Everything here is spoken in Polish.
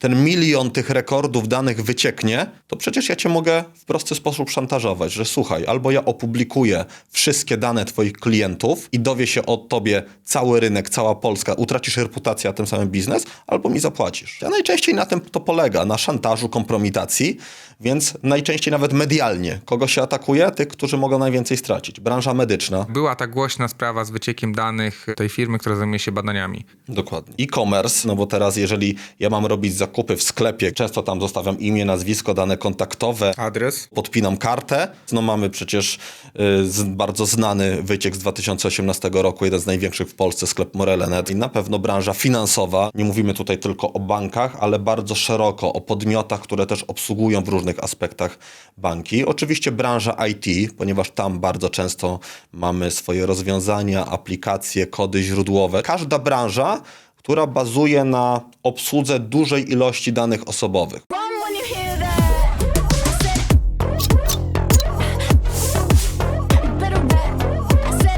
ten milion tych rekordów danych wycieknie, to przecież ja cię mogę w prosty sposób szantażować, że słuchaj, albo ja opublikuję wszystkie dane twoich klientów i dowie się o tobie cały rynek, cała Polska, utracisz reputację, a tym samym biznes, albo mi zapłacisz. A najczęściej na tym to polega, na szantażu, kompromitacji, więc najczęściej nawet medialnie. Kogo się atakuje? Tych, którzy mogą najwięcej stracić. Branża medyczna. Była ta głośna sprawa z wyciekiem danych tej firmy, która zajmuje się badaniami. Dokładnie. E-commerce, no bo teraz jeżeli ja mam robić zakupy w sklepie, często tam zostawiam imię, nazwisko, dane kontaktowe, Adres? podpinam kartę. No mamy przecież y, bardzo znany wyciek z 2018 roku, jeden z największych w Polsce, sklep Morele.net. I na pewno branża finansowa, nie mówimy tutaj tylko o bankach, ale bardzo szeroko o podmiotach, które też obsługują w różnych aspektach banki. Oczywiście branża IT, ponieważ tam bardzo często mamy swoje rozwiązania, aplikacje, kody źródłowe. Każda branża, która bazuje na obsłudze dużej ilości danych osobowych.